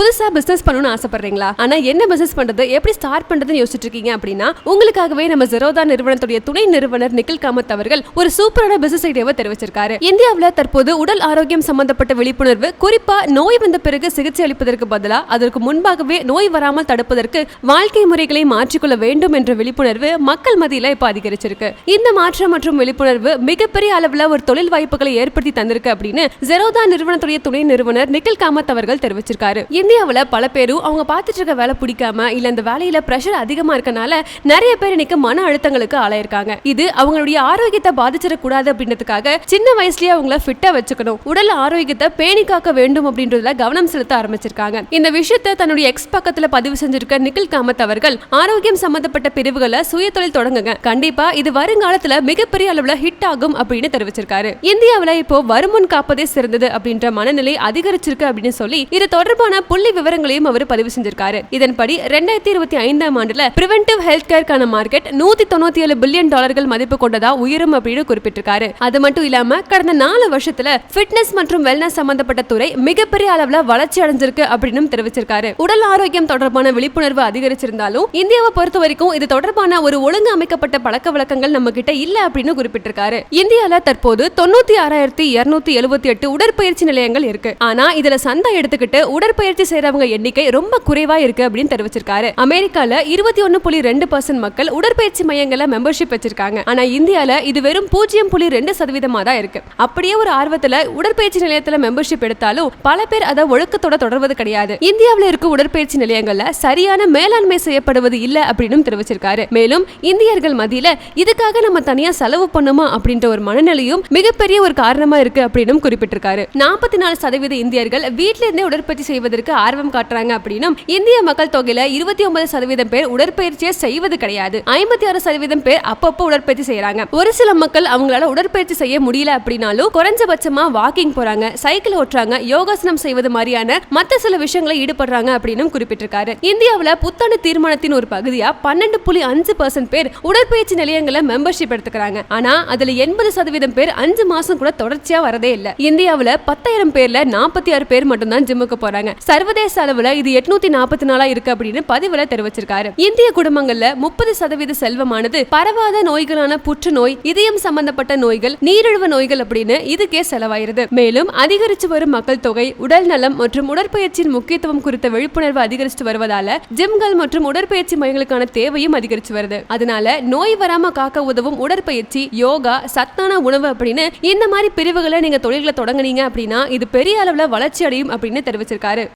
புதுசா பிசினஸ் பண்ணணும்னு ஆசைப்படுறீங்களா? ஆனா என்ன பிசினஸ் பண்றது? எப்படி ஸ்டார்ட் பண்றதுன்னு யோசிச்சுட்டு இருக்கீங்க அப்படின்னா உங்களுக்காகவே நம்ம ஜெரோதா நிறுவனத்துடைய துணை நிறுவனர் நிக்கில் காமத் அவர்கள் ஒரு சூப்பரான பிசினஸ் ஐடியாவை தெரிவிச்சிருக்காரு. இந்தியாவில் தற்போது உடல் ஆரோக்கியம் சம்பந்தப்பட்ட விழிப்புணர்வு குறிப்பா நோய் வந்த பிறகு சிகிச்சை அளிப்பதற்கு பதிலா அதற்கு முன்பாகவே நோய் வராமல் தடுப்பதற்கு வாழ்க்கை முறைகளை மாற்றிக்கொள்ள வேண்டும் என்ற விழிப்புணர்வு மக்கள் மத்தியில இப்ப அதிகரிச்சிருக்கு. இந்த மாற்றம் மற்றும் விழிப்புணர்வு மிகப்பெரிய அளவுல ஒரு தொழில் வாய்ப்புகளை ஏற்படுத்தி தந்திருக்கு அப்படின்னு ஜெரோதா நிறுவனத்துடைய துணை நிறுவனர் நிக்கில் காமத் அவர்கள் தெரிவிச்சிருக்காரு. இந்தியாவுல பல பேரும் அவங்க பார்த்துட்டு இருக்க வேலை பிடிக்காம இல்ல இந்த வேலையில ப்ரெஷர் அதிகமா இருக்கனால நிறைய பேர் இன்னைக்கு மன அழுத்தங்களுக்கு ஆளாயிருக்காங்க. இது அவங்களுடைய ஆரோக்கியத்தை பாதிச்சிடக்கூடாது அப்படின்றதுக்காக சின்ன வயசுலயே அவங்கள ஃபிட்டா வச்சுக்கணும். உடல் ஆரோக்கியத்தை பேணி காக்க வேண்டும் அப்படின்றதுல கவனம் செலுத்த ஆரம்பிச்சிருக்காங்க. இந்த விஷயத்தை தன்னுடைய எக்ஸ் பக்கத்துல பதிவு செஞ்சிருக்க நிக்கில் காமத் அவர்கள் ஆரோக்கியம் சம்பந்தப்பட்ட பிரிவுகளை சுய தொழில் தொடங்குங்க. கண்டிப்பா இது வருங்காலத்துல மிகப்பெரிய அளவுல ஹிட் ஆகும் அப்படின்னு தெரிவிச்சிருக்காரு. இந்தியாவில் இப்போ வருமுன் காப்பதே சிறந்தது அப்படின்ற மனநிலை அதிகரிச்சிருக்கு அப்படின்னு சொல்லி இது தொடர்பான புள்ளி விவரங்களையும் அவர் பதிவு செஞ்சிருக்காரு. இதன்படி ரெண்டாயிரத்தி இருபத்தி ஐந்தாம் ஆண்டுல பிரிவென்டிவ் ஹெல்த் கேர்க்கான மார்க்கெட் நூத்தி தொண்ணூத்தி ஏழு பில்லியன் டாலர்கள் மதிப்பு கொண்டதா உயரும் அப்படின்னு குறிப்பிட்டிருக்காரு. அது மட்டும் இல்லாம கடந்த நாலு வருஷத்துல ஃபிட்னஸ் மற்றும் வெல்னஸ் சம்பந்தப்பட்ட துறை மிகப்பெரிய அளவுல வளர்ச்சி அடைஞ்சிருக்கு அப்படின்னு தெரிவிச்சிருக்காரு. உடல் ஆரோக்கியம் தொடர்பான விழிப்புணர்வு அதிகரிச்சிருந்தாலும் இந்தியாவை பொறுத்த வரைக்கும் இது தொடர்பான ஒரு ஒழுங்கு அமைக்கப்பட்ட பழக்க வழக்கங்கள் நம்ம கிட்ட இல்ல அப்படின்னு குறிப்பிட்டிருக்காரு. இந்தியால தற்போது தொண்ணூத்தி ஆறாயிரத்தி இருநூத்தி எழுபத்தி எட்டு உடற்பயிற்சி நிலையங்கள் இருக்கு. ஆனா இதுல சந்தா எடுத்துக்கிட்டு உடற்பயிற்சி செய்யறவங்க எண்ணிக்கை ரொம்ப குறைவா இருக்கு அப்படின்னு தெரிவிச்சிருக்காரு. அமெரிக்கால இருபத்தி ஒன்னு புள்ளி ரெண்டு பர்சன்ட் மக்கள் உடற்பயிற்சி மையங்கள மெம்பர்ஷிப் வச்சிருக்காங்க. ஆனா இந்தியால இது வெறும் பூஜ்ஜியம் புள்ளி ரெண்டு சதவீதமா தான் இருக்கு. அப்படியே ஒரு ஆர்வத்துல உடற்பயிற்சி நிலையத்துல மெம்பர்ஷிப் எடுத்தாலும் பல பேர் அதை ஒழுக்கத்தோட தொடர்வது கிடையாது. இந்தியாவில் இருக்க உடற்பயிற்சி நிலையங்கள்ல சரியான மேலாண்மை செய்யப்படுவது இல்ல அப்படின்னு தெரிவிச்சிருக்காரு. மேலும் இந்தியர்கள் மத்தியில இதுக்காக நம்ம தனியா செலவு பண்ணுமா அப்படின்ற ஒரு மனநிலையும் மிகப்பெரிய ஒரு காரணமா இருக்கு அப்படின்னு குறிப்பிட்டிருக்காரு. நாற்பத்தி நாலு சதவீத இந்தியர்கள் வீட்டில இருந்தே உடற்பயிற்சி செய்வதற்கு ஆர்வம் காட்டுறாங்க அப்படின்னா இந்திய மக்கள் தொகையில இருபத்தி ஒன்பது சதவீதம் பேர் உடற்பயிற்சியை செய்வது கிடையாது. ஐம்பத்தி ஆறு சதவீதம் பேர் அப்பப்போ உடற்பயிற்சி செய்யறாங்க. ஒரு சில மக்கள் அவங்களால உடற்பயிற்சி செய்ய முடியல அப்படின்னாலும் குறைஞ்சபட்சமா வாக்கிங் போறாங்க சைக்கிள் ஓட்டுறாங்க யோகாசனம் செய்வது மாதிரியான மத்த சில விஷயங்களை ஈடுபடுறாங்க அப்படின்னு குறிப்பிட்டிருக்காரு. இந்தியாவில் புத்தாண்டு தீர்மானத்தின் ஒரு பகுதியா பன்னெண்டு புள்ளி அஞ்சு பர்சன்ட் பேர் உடற்பயிற்சி நிலையங்களை மெம்பர்ஷிப் எடுத்துக்கிறாங்க. ஆனா அதுல எண்பது சதவீதம் பேர் அஞ்சு மாசம் கூட தொடர்ச்சியா வரதே இல்ல. இந்தியாவில் பத்தாயிரம் பேர்ல நாற்பத்தி ஆறு பேர் மட்டும்தான் ஜிம்முக்கு போறாங்க. சர்வதேச அளவுல இது எட்நூத்தி நாற்பத்தி நாலா இருக்கு அப்படின்னு பதிவுல தெரிவிச்சிருக்காரு. இந்திய குடும்பங்கள்ல முப்பது சதவீத செல்வமானது பரவாத நோய்களான புற்றுநோய் இதயம் சம்பந்தப்பட்ட நோய்கள் நீரிழிவு நோய்கள் அப்படின்னு இதுக்கே செலவாயிருது. மேலும் அதிகரிச்சு வரும் மக்கள் தொகை உடல் நலம் மற்றும் உடற்பயிற்சியின் முக்கியத்துவம் குறித்த விழிப்புணர்வு அதிகரிச்சு வருவதால ஜிம்கள் மற்றும் உடற்பயிற்சி மையங்களுக்கான தேவையும் அதிகரிச்சு வருது. அதனால நோய் வராம காக்க உதவும் உடற்பயிற்சி யோகா சத்தான உணவு அப்படின்னு இந்த மாதிரி பிரிவுகளை நீங்க தொழில்களை தொடங்குனீங்க அப்படின்னா இது பெரிய அளவுல வளர்ச்சி அடையும் அப்படின்னு தெரிவிச்சிருக்காரு.